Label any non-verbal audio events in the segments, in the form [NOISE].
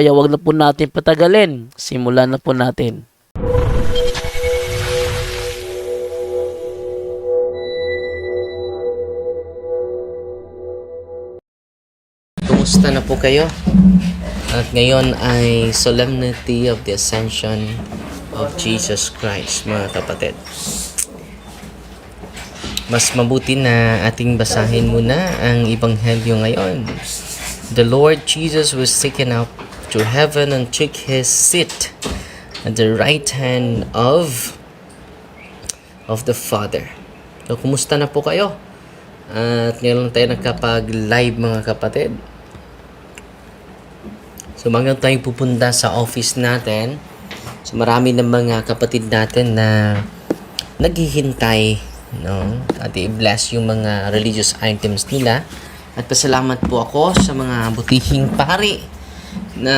kaya wag na po natin patagalin. Simulan na po natin. Kumusta na po kayo? At ngayon ay Solemnity of the Ascension of Jesus Christ, mga kapatid. Mas mabuti na ating basahin muna ang Ebanghelyo ngayon. The Lord Jesus was taken up to heaven and took His seat at the right hand of of the Father. So, kumusta na po kayo? At ngayon lang tayo nagkapag-live mga kapatid. So, bago tayo pupunta sa office natin, so marami ng mga kapatid natin na naghihintay, no? At i-bless yung mga religious items nila. At pasalamat po ako sa mga butihing pari na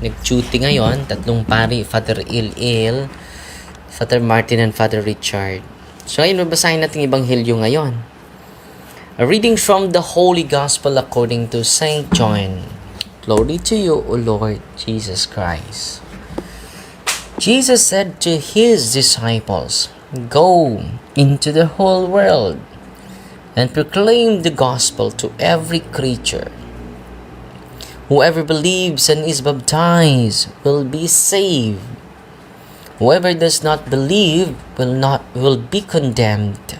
nag-duty ngayon. Tatlong pari, Father Il-Il, Father Martin, and Father Richard. So, ayun, babasahin natin Ebanghelyo ngayon. A reading from the Holy Gospel according to Saint John. Glory to you, O Lord Jesus Christ. Jesus said to his disciples, Go into the whole world and proclaim the gospel to every creature. Whoever believes and is baptized will be saved. Whoever does not believe will not will be condemned.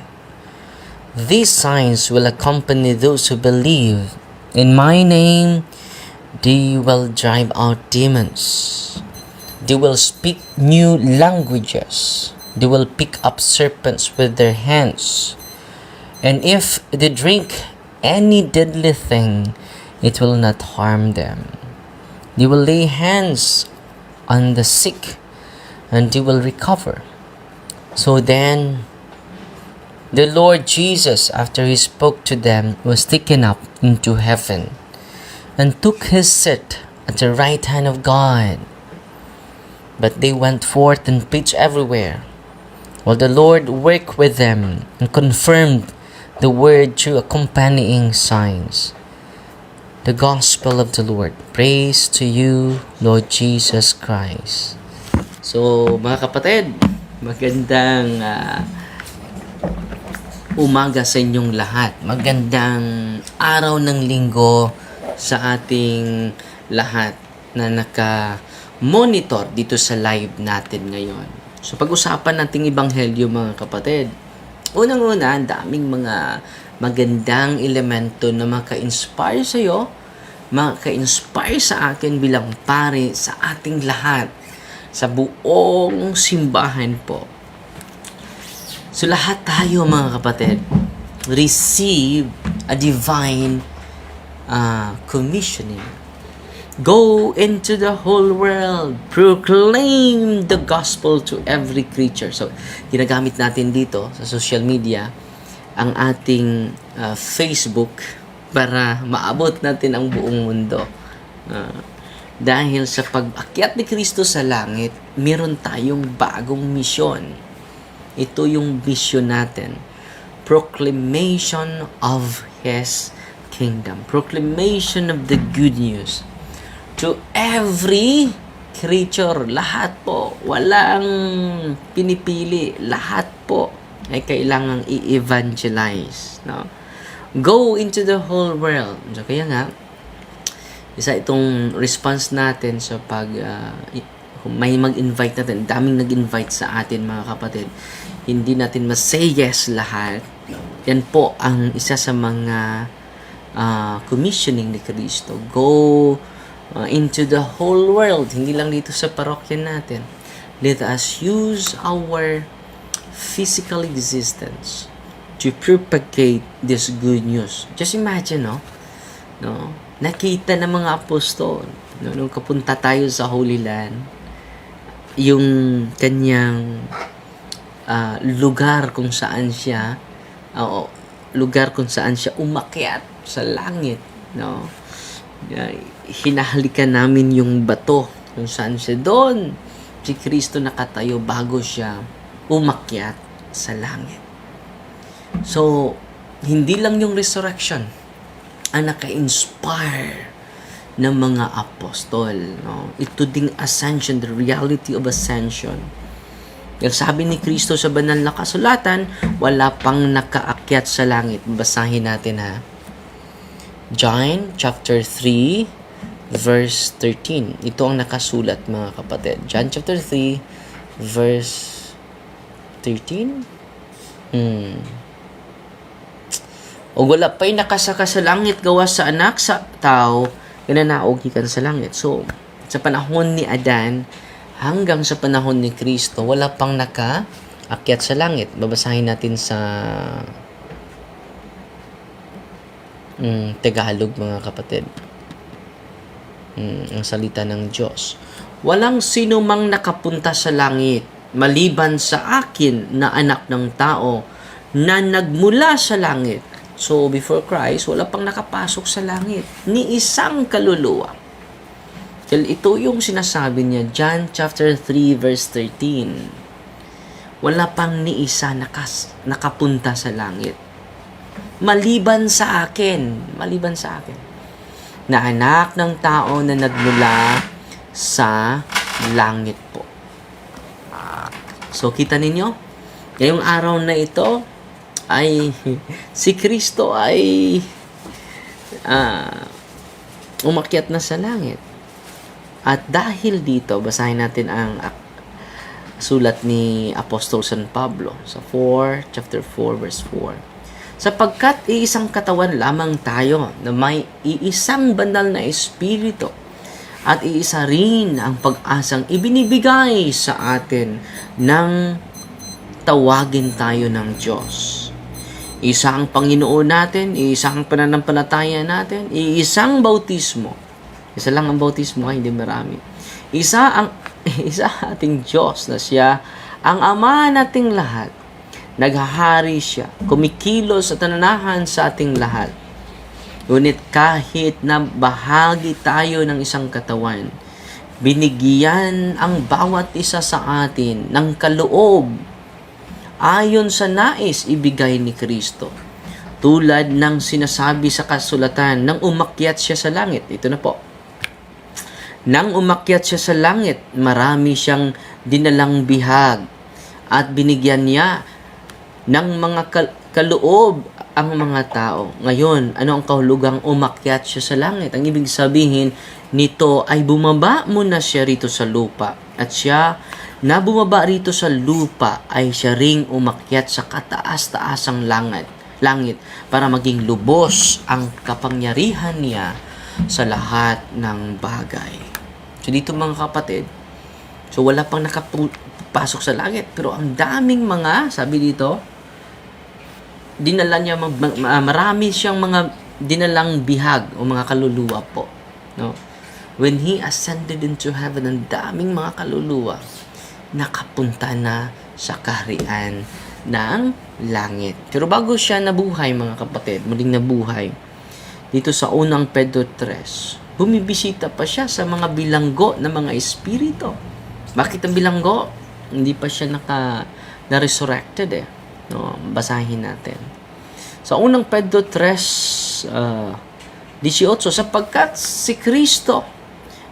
These signs will accompany those who believe. In my name they will drive out demons. They will speak new languages. They will pick up serpents with their hands. And if they drink any deadly thing, it will not harm them. They will lay hands on the sick and they will recover. So then, the Lord Jesus, after he spoke to them, was taken up into heaven and took his seat at the right hand of God. But they went forth and preached everywhere, while the Lord worked with them and confirmed the word through accompanying signs. The Gospel of the Lord. Praise to you, Lord Jesus Christ. So, mga kapatid, magandang ah, umaga sa inyong lahat. Magandang araw ng linggo sa ating lahat na naka-monitor dito sa live natin ngayon. So pag-usapan nating ibanghelyo mga kapatid. Unang-una, ang daming mga magandang elemento na maka-inspire sa iyo, maka-inspire sa akin bilang pare sa ating lahat sa buong simbahan po. So lahat tayo mga kapatid receive a divine uh, commissioning. Go into the whole world, proclaim the gospel to every creature. So, ginagamit natin dito sa social media ang ating uh, Facebook para maabot natin ang buong mundo. Uh, dahil sa pag-akyat ni Kristo sa langit, meron tayong bagong misyon. Ito yung mission natin. Proclamation of His kingdom. Proclamation of the good news to every creature. Lahat po. Walang pinipili. Lahat po ay kailangang i-evangelize. No? Go into the whole world. So, kaya nga, isa itong response natin sa pag kung may mag-invite natin, daming nag-invite sa atin mga kapatid. Hindi natin mas-say yes lahat. Yan po ang isa sa mga ah, commissioning ni Kristo. Go uh, into the whole world, hindi lang dito sa parokya natin. Let us use our physical existence to propagate this good news. Just imagine, no? No? Nakita ng mga apostol, no, nung kapunta tayo sa Holy Land, yung kanyang ah, lugar kung saan siya, oo, lugar kung saan siya umakyat sa langit, no? Uh, hinahalikan namin yung bato kung saan siya doon. Si Kristo nakatayo bago siya umakyat sa langit. So, hindi lang yung resurrection ang naka-inspire ng mga apostol. No? Ito ding ascension, the reality of ascension. Yung sabi ni Kristo sa banal na kasulatan, wala pang nakaakyat sa langit. Basahin natin ha. John chapter 3 verse 13. Ito ang nakasulat mga kapatid. John chapter 3 verse 13. Hmm. O wala pa'y nakasaka sa langit gawa sa anak sa tao, kinanaog gikan sa langit. So, sa panahon ni Adan, hanggang sa panahon ni Kristo, wala pang naka akyat sa langit. Babasahin natin sa mm, Tagalog mga kapatid. Mm, ang salita ng Diyos. Walang sino mang nakapunta sa langit maliban sa akin na anak ng tao na nagmula sa langit. So, before Christ, wala pang nakapasok sa langit. Ni isang kaluluwa. Dahil ito yung sinasabi niya, John chapter 3 verse 13. Wala pang ni isa nakas, nakapunta sa langit. Maliban sa akin, maliban sa akin, na anak ng tao na nagmula sa langit po. So, kita ninyo? Ngayong araw na ito, ay [LAUGHS] si Kristo ay ah, umakyat na sa langit. At dahil dito, basahin natin ang sulat ni Apostol San Pablo sa 4, chapter 4, verse 4. Sapagkat iisang katawan lamang tayo na may iisang banal na espiritu at iisa rin ang pag-asang ibinibigay sa atin ng tawagin tayo ng Diyos. Isa ang Panginoon natin, isa pananampalataya natin, iisang bautismo. Isa lang ang bautismo, ay hindi marami. Isa ang [LAUGHS] isa ating Diyos na siya ang ama nating lahat. Naghahari siya, kumikilos at nananahan sa ating lahat. Ngunit kahit na bahagi tayo ng isang katawan, binigyan ang bawat isa sa atin ng kaloob ayon sa nais ibigay ni Kristo. Tulad ng sinasabi sa kasulatan, nang umakyat siya sa langit. Ito na po. Nang umakyat siya sa langit, marami siyang dinalang bihag at binigyan niya ng mga kal- kaloob ang mga tao. Ngayon, ano ang kahulugang umakyat siya sa langit? Ang ibig sabihin nito ay bumaba muna siya rito sa lupa. At siya na bumaba rito sa lupa ay siya ring umakyat sa kataas-taasang langit, langit para maging lubos ang kapangyarihan niya sa lahat ng bagay. So dito mga kapatid, so wala pang nakapasok sa langit pero ang daming mga, sabi dito, dinala niya mag- ma- ma- marami siyang mga dinalang bihag o mga kaluluwa po no? When he ascended into heaven ang daming mga kaluluwa nakapunta na sa kaharian ng langit. Pero bago siya nabuhay mga kapatid muling nabuhay dito sa unang Pedro 3 bumibisita pa siya sa mga bilanggo ng mga espiritu. Bakit ang bilanggo? Hindi pa siya naka na-resurrected eh No, basahin natin. Sa unang Pedro 3, uh, 18, sapagkat si Kristo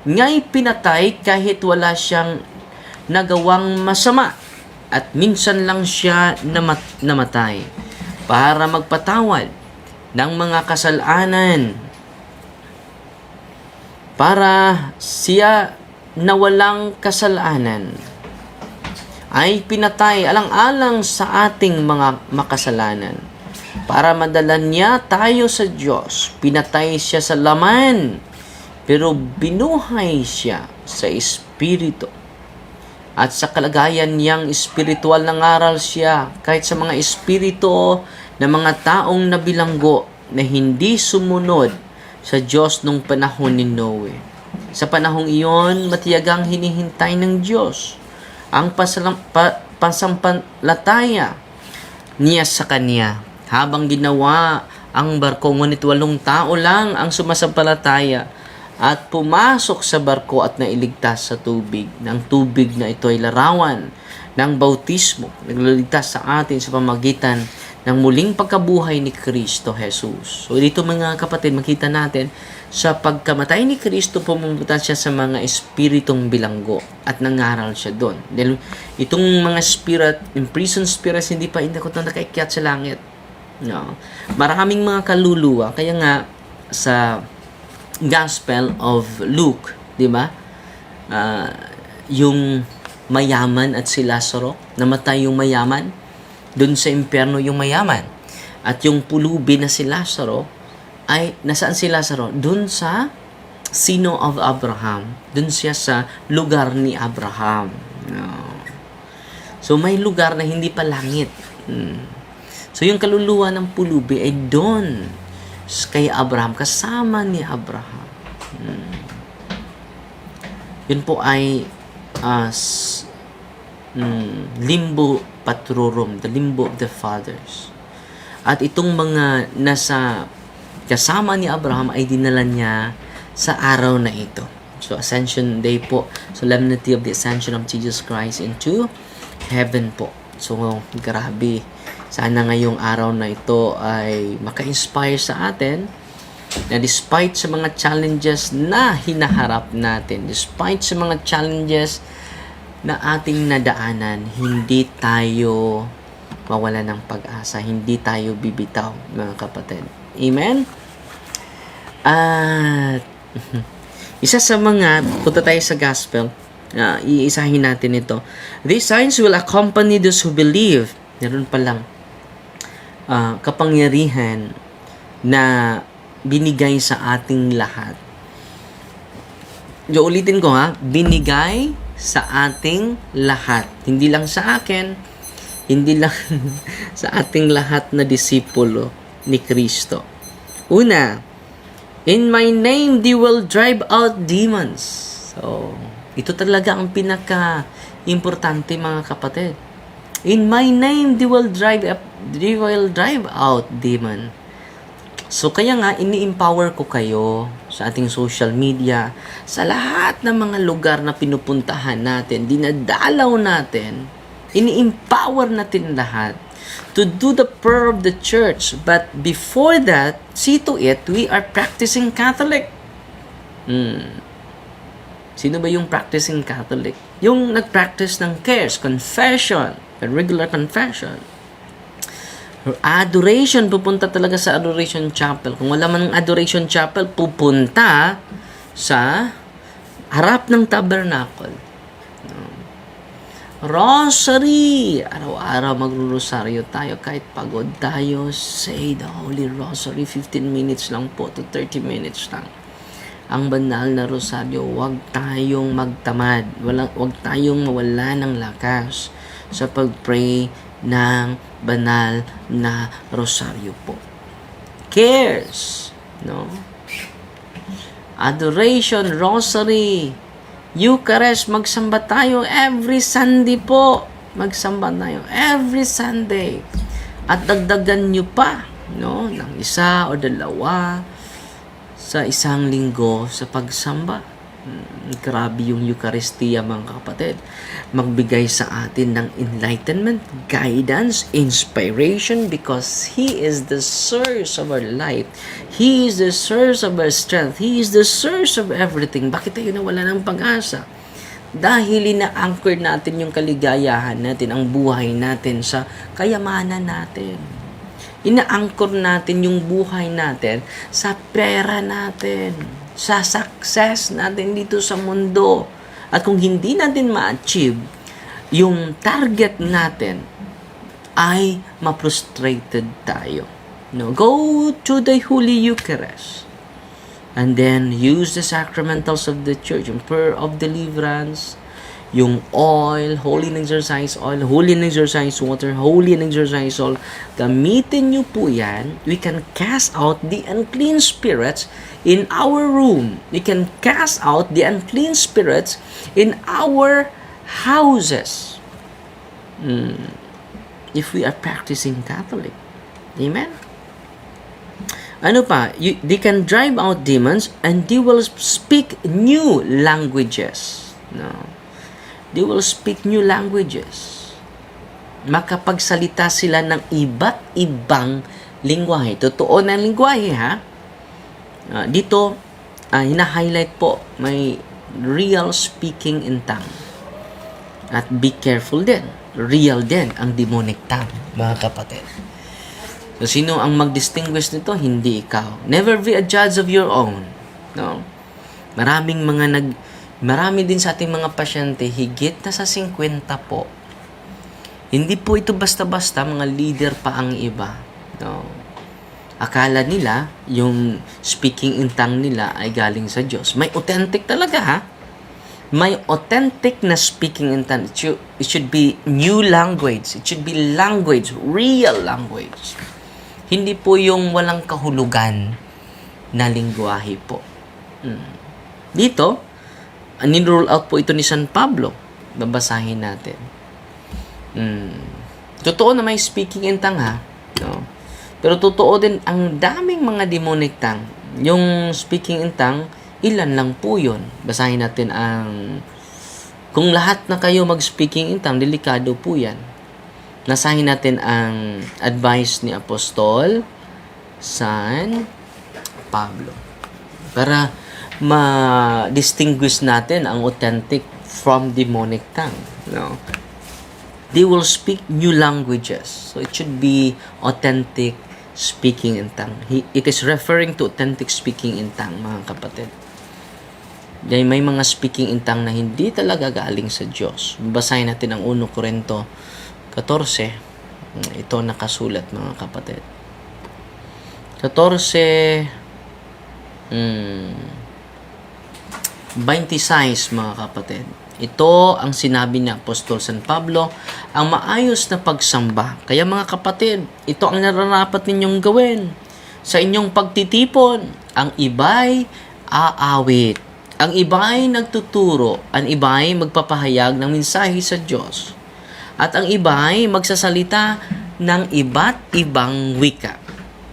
nga'y pinatay kahit wala siyang nagawang masama at minsan lang siya namat- namatay para magpatawad ng mga kasalanan para siya na walang kasalanan ay pinatay alang-alang sa ating mga makasalanan. Para madala niya tayo sa Diyos, pinatay siya sa laman. Pero binuhay siya sa Espiritu. At sa kalagayan niyang espiritual nangaral siya kahit sa mga espiritu na mga taong nabilanggo na hindi sumunod sa Diyos nung panahon ni Noe. Sa panahong iyon, matiyagang hinihintay ng Diyos ang pasalam, pa, pasampalataya niya sa Kanya. Habang ginawa ang barko, ngunit walong tao lang ang sumasampalataya at pumasok sa barko at nailigtas sa tubig. Ng tubig na ito ay larawan ng bautismo, nagliligtas sa atin sa pamagitan ng muling pagkabuhay ni Kristo Jesus. So dito mga kapatid, makita natin sa pagkamatay ni Kristo, pumunta siya sa mga espiritong bilanggo at nangaral siya doon. Dahil itong mga spirit, imprisoned spirits, hindi pa ko ito nakaikyat sa langit. No. Maraming mga kaluluwa, kaya nga sa Gospel of Luke, 'di ba? Ah, yung mayaman at si Lazaro, namatay yung mayaman, doon sa impyerno yung mayaman. At yung pulubi na si Lazaro ay nasaan si Lazaro? Doon sa sino of Abraham. Doon siya sa lugar ni Abraham. So may lugar na hindi pa langit. Hmm. So yung kaluluwa ng pulubi ay doon kay Abraham, kasama ni Abraham. Hmm. Yun po ay uh, s- mm, limbo patrorum, the limbo of the fathers. At itong mga nasa kasama ni Abraham ay dinala niya sa araw na ito. So, Ascension Day po. Solemnity of the Ascension of Jesus Christ into heaven po. So, grabe. Sana ngayong araw na ito ay maka-inspire sa atin na despite sa mga challenges na hinaharap natin, despite sa mga challenges na ating nadaanan, hindi tayo mawala ng pag-asa, hindi tayo bibitaw, mga kapatid. Amen? At isa sa mga, punta tayo sa gospel, uh, iisahin natin ito. These signs will accompany those who believe. Meron palang ah, kapangyarihan na binigay sa ating lahat. Yo, ulitin ko ha, binigay sa ating lahat. Hindi lang sa akin, hindi lang [LAUGHS] sa ating lahat na disipulo ni Kristo. Una, in my name they will drive out demons. So, ito talaga ang pinaka-importante mga kapatid. In my name they will drive up, they will drive out demon. So kaya nga ini-empower ko kayo sa ating social media, sa lahat ng mga lugar na pinupuntahan natin, dinadalaw natin, ini-empower natin lahat to do the prayer of the church. But before that, see to it, we are practicing Catholic. Hmm. Sino ba yung practicing Catholic? Yung nag-practice ng cares, confession, regular confession. Adoration, pupunta talaga sa adoration chapel. Kung wala man ng adoration chapel, pupunta sa harap ng tabernacle. Rosary! Araw-araw magro-rosaryo tayo kahit pagod tayo. Say the Holy Rosary. 15 minutes lang po to 30 minutes lang. Ang banal na rosaryo, huwag tayong magtamad. Walang, huwag tayong mawala ng lakas sa pag-pray ng banal na rosaryo po. Cares, no? Adoration, rosary, Eucharist, magsamba tayo every Sunday po. Magsamba tayo every Sunday. At dagdagan nyo pa, no, ng isa o dalawa sa isang linggo sa pagsamba. Hmm, grabe yung Eucharistia mga kapatid. Magbigay sa atin ng enlightenment, guidance, inspiration because He is the source of our life. He is the source of our strength. He is the source of everything. Bakit tayo nawala ng pag-asa? Dahil ina-anchor natin yung kaligayahan natin, ang buhay natin sa kayamanan natin. Ina-anchor natin yung buhay natin sa pera natin, sa success natin dito sa mundo. At kung hindi natin ma-achieve yung target natin, ay ma-frustrated tayo. No, go to the Holy Eucharist. and then use the sacramentals of the church, yung prayer of deliverance, yung oil, holy and exercise oil, holy and exercise water, holy and exercise oil. Gamitin nyo po yan. We can cast out the unclean spirits in our room. We can cast out the unclean spirits in our houses. Mm. If we are practicing Catholic. Amen? Ano pa? You, they can drive out demons and they will speak new languages. No. They will speak new languages. Makapagsalita sila ng iba't ibang lingwahe. Totoo na lingwahe, ha? Ah, dito, ah, hina-highlight po, may real speaking in tongue. At be careful din. Real din ang demonic tongue, mga kapatid. So, sino ang mag-distinguish nito? Hindi ikaw. Never be a judge of your own. No? Maraming mga nag... Marami din sa ating mga pasyente, higit na sa 50 po. Hindi po ito basta-basta, mga leader pa ang iba. No? Akala nila, yung speaking in tongue nila ay galing sa Diyos. May authentic talaga, ha? May authentic na speaking in tongue. It should, it should be new language. It should be language, real language. Hindi po yung walang kahulugan na lingwahe po. Hmm. Dito, ninroll out po ito ni San Pablo. Babasahin natin. Hmm. Totoo na may speaking in tongue ha. No? Pero totoo din, ang daming mga demonic tongue. Yung speaking in tongue, ilan lang po yun. Basahin natin ang... Kung lahat na kayo mag-speaking in tongue, delikado po yan. Nasahin natin ang advice ni Apostol San Pablo. Para ma-distinguish natin ang authentic from demonic tongue. No? They will speak new languages. So it should be authentic speaking in tongue. He, it is referring to authentic speaking in tongue, mga kapatid. Dahil may mga speaking in tongue na hindi talaga galing sa Diyos. Basahin natin ang 1 Korinto 14. Ito nakasulat, mga kapatid. 14 hmm, 26 mga kapatid. Ito ang sinabi ni Apostol San Pablo, ang maayos na pagsamba. Kaya mga kapatid, ito ang nararapat ninyong gawin. Sa inyong pagtitipon, ang iba'y aawit. Ang iba'y nagtuturo. Ang iba'y magpapahayag ng mensahe sa Diyos. At ang iba'y magsasalita ng iba't ibang wika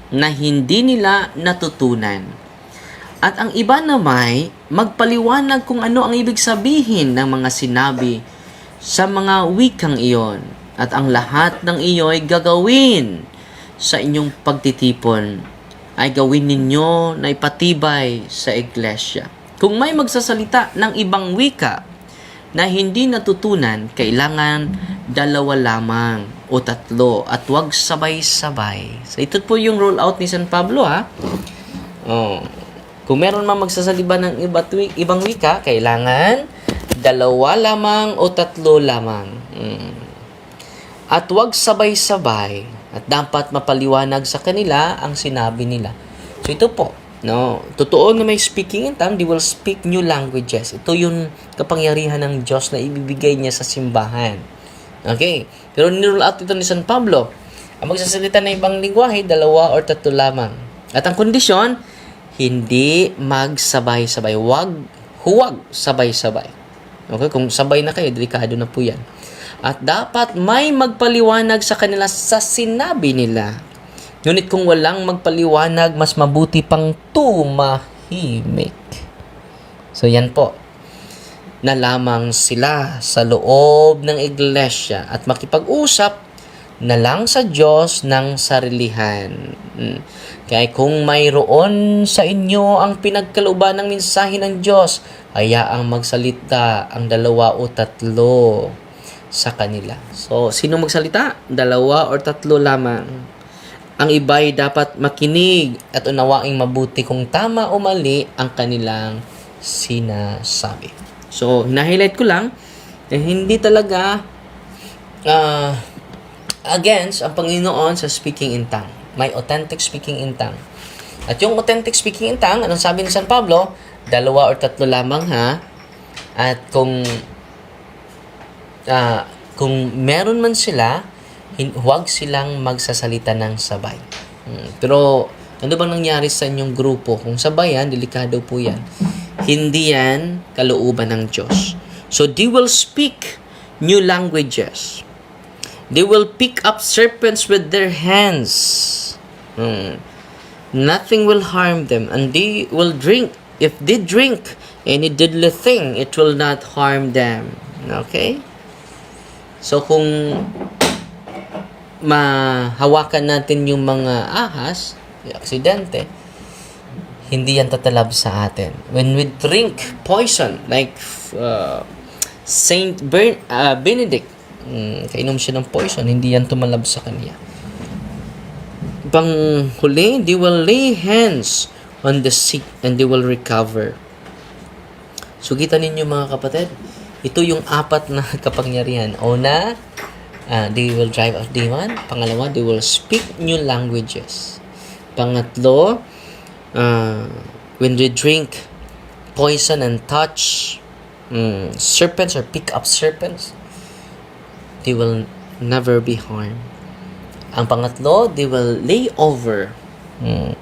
na hindi nila natutunan. At ang iba namay magpaliwanag kung ano ang ibig sabihin ng mga sinabi sa mga wikang iyon. At ang lahat ng iyo'y gagawin sa inyong pagtitipon ay gawin ninyo na ipatibay sa iglesia. Kung may magsasalita ng ibang wika na hindi natutunan, kailangan dalawa lamang o tatlo at wag sabay-sabay. So ito po yung roll out ni San Pablo ha. Oh. Kung meron man magsasaliba ng iba't wi- ibang wika, kailangan dalawa lamang o tatlo lamang. Mm. At wag sabay-sabay at dapat mapaliwanag sa kanila ang sinabi nila. So ito po, no, totoo na may speaking in tongue, they will speak new languages. Ito yung kapangyarihan ng Diyos na ibibigay niya sa simbahan. Okay? Pero niroll out ito ni San Pablo. Ang magsasalita ng ibang lingwahe, dalawa or tatlo lamang. At ang kondisyon, hindi magsabay-sabay. Huwag, huwag sabay-sabay. Okay? Kung sabay na kayo, delikado na po yan. At dapat may magpaliwanag sa kanila sa sinabi nila. Ngunit kung walang magpaliwanag, mas mabuti pang tumahimik. So yan po na lamang sila sa loob ng iglesia at makipag-usap na lang sa Diyos ng sarilihan. Mm. Kaya kung mayroon sa inyo ang pinagkalooban ng mensahe ng Diyos, hayaang magsalita ang dalawa o tatlo sa kanila. So, sino magsalita? Dalawa or tatlo lamang. Ang iba'y dapat makinig at unawaing mabuti kung tama o mali ang kanilang sinasabi. So, hina-highlight ko lang, eh, hindi talaga ah, against ang Panginoon sa speaking in tongue. May authentic speaking in tongue. At yung authentic speaking in tongue, anong sabi ni San Pablo? Dalawa or tatlo lamang ha. At kung ah, kung meron man sila, huwag silang magsasalita ng sabay. Hmm, Pero ano bang nangyari sa inyong grupo? Kung sabay yan, delikado po yan. Hindi yan kalooban ng Diyos. So they will speak new languages. They will pick up serpents with their hands. Hmm. Nothing will harm them, and they will drink. If they drink any deadly thing, it will not harm them. Okay? So kung mahawakan natin yung mga ahas, aksidente, hindi yan tatalab sa atin. When we drink poison, like uh, Saint Bern, uh, Benedict, mm, kainom siya ng poison, hindi yan tumalab sa kanya. Pang huli, they will lay hands on the sick and they will recover. So, kita ninyo mga kapatid, ito yung apat na [LAUGHS] kapangyarihan. Una, uh, they will drive out demon. Pangalawa, they will speak new languages. Pangatlo, uh, when they drink poison and touch mm, serpents or pick up serpents, they will never be harmed. Ang pangatlo, they will lay over mm,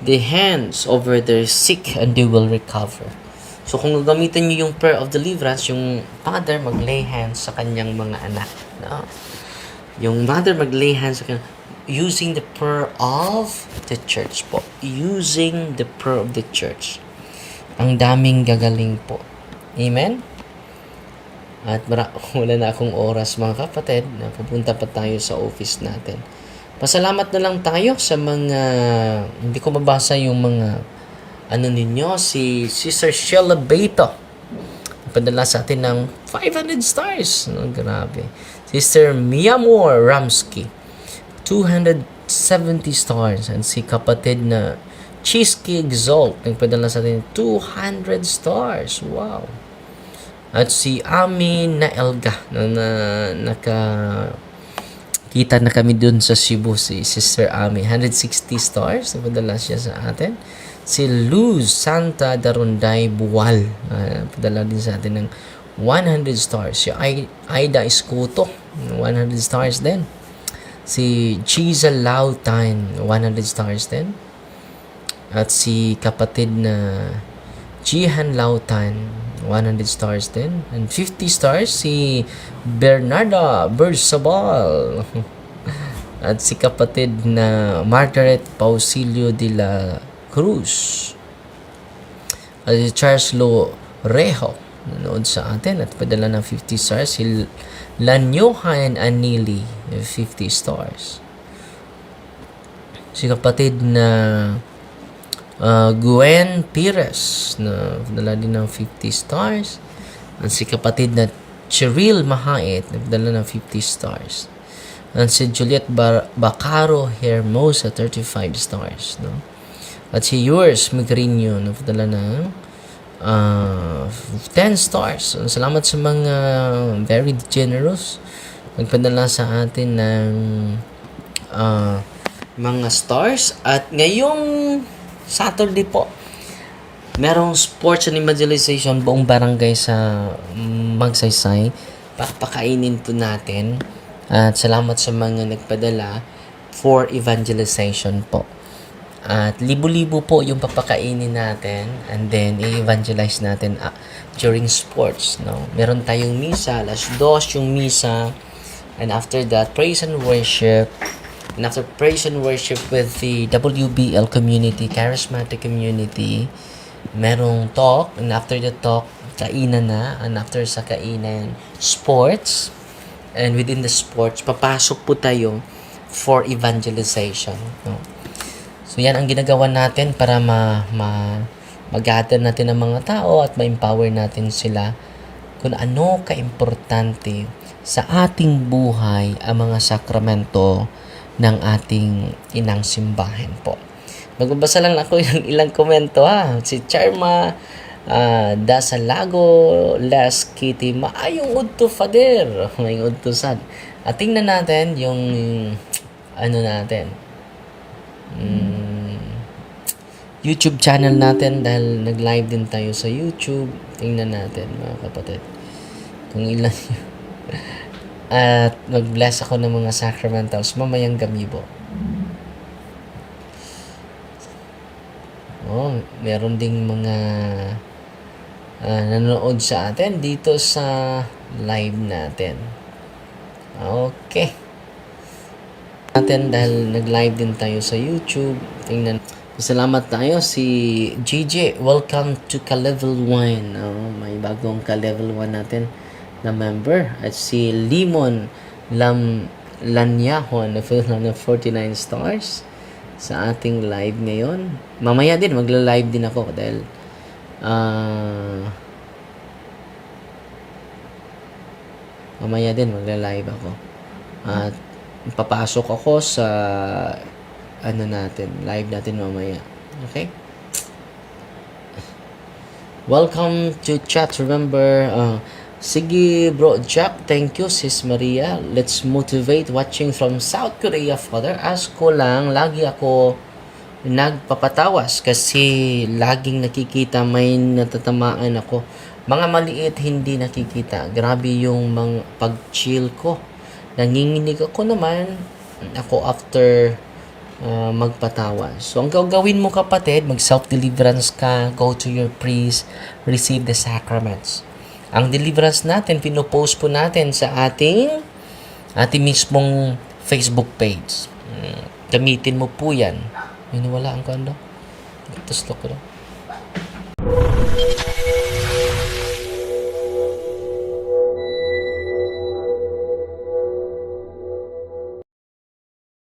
the hands over their sick and they will recover. So kung gagamitin niyo yung prayer of deliverance, yung father mag-lay hands sa kanyang mga anak. No? Yung mother mag-lay hands sa kanyang using the prayer of the church po. Using the prayer of the church. Ang daming gagaling po. Amen? At mara- [LAUGHS] wala na akong oras mga kapatid na pupunta pa tayo sa office natin. Pasalamat na lang tayo sa mga, hindi ko mabasa yung mga, ano ninyo, si Sister Sheila Beto. Padala sa atin ng 500 stars. No, grabe. Sister Mia Moore Ramsky, 270 stars. And si kapatid na Cheesecake Exalt, nagpadala sa atin ng 200 stars. Wow. At si Ami na Elga na, na naka kita na kami dun sa Cebu si Sister Ami. 160 stars napadala siya sa atin. Si Luz Santa Darunday Buwal uh, padala din sa atin ng 100 stars. Si Ai- Aida Escuto 100 stars din. Si Chiza Lautan 100 stars din. At si kapatid na Jihan Lautan 100 stars din. And 50 stars si Bernarda Bersabal [LAUGHS] at si kapatid na Margaret Pausilio de la Cruz. At si Charles Lo Rejo nanood sa atin at padala ng 50 stars. Si Lanyohan Anili 50 stars. Si kapatid na uh, Gwen Pires na dala din ng 50 stars. At si kapatid na Cheryl Mahait nagdala ng 50 stars. At si Juliet Bar- Bacaro Hermosa 35 stars. No? At si yours Migrino nagdala ng uh, 10 stars. So, salamat sa mga very generous. Nagpadala sa atin ng uh, mga stars. At ngayong Saturday po, merong sports and evangelization buong barangay sa mm, Magsaysay. Papakainin po natin. At salamat sa mga nagpadala for evangelization po. At libo-libo po yung papakainin natin and then i-evangelize natin ah, during sports. No? Meron tayong misa, alas dos yung misa. And after that, praise and worship. And after praise and worship with the WBL community, charismatic community, merong talk. And after the talk, kainan na. And after sa kainan, sports. And within the sports, papasok po tayo for evangelization. No? So yan ang ginagawa natin para ma, ma mag-gather natin ang mga tao at ma-empower natin sila kung ano ka-importante sa ating buhay ang mga sakramento ng ating inang simbahan po. Magbabasa lang ako [LAUGHS] ng ilang komento ha. Si Charma uh, Dasalago Las Kitty Maayong udto fader. [LAUGHS] Maayong udto sad. At tingnan natin yung ano natin. Mm, YouTube channel natin dahil nag-live din tayo sa YouTube. Tingnan natin mga kapatid. Kung ilan yun. [LAUGHS] At mag-bless ako ng mga sacramentals mamayang gamibo. Oh, meron ding mga ah, nanonood sa atin dito sa live natin. Okay. Natin dahil nag-live din tayo sa YouTube. Tingnan. Salamat tayo si JJ. Welcome to Ka-Level 1. Oh, may bagong Ka-Level 1 natin na member. At si Limon Lam Lanyahon na full ng 49 stars sa ating live ngayon. Mamaya din, magla-live din ako dahil ah mamaya din magla-live ako. At papasok ako sa ano natin, live natin mamaya. Okay? Welcome to chat. Remember, uh, sige bro Jack, thank you sis Maria. Let's motivate watching from South Korea, Father. Ask ko lang, lagi ako nagpapatawas kasi laging nakikita may natatamaan ako. Mga maliit hindi nakikita. Grabe yung mga pag-chill ko. Nanginginig ako naman ako after uh, magpatawas. So, ang gagawin mo kapatid, mag self-deliverance ka, go to your priest, receive the sacraments. Ang deliverance natin, pinopost po natin sa ating ating mismong Facebook page. Mm, Gamitin mo po yan. May nawala ang kando. Tapos ko lang.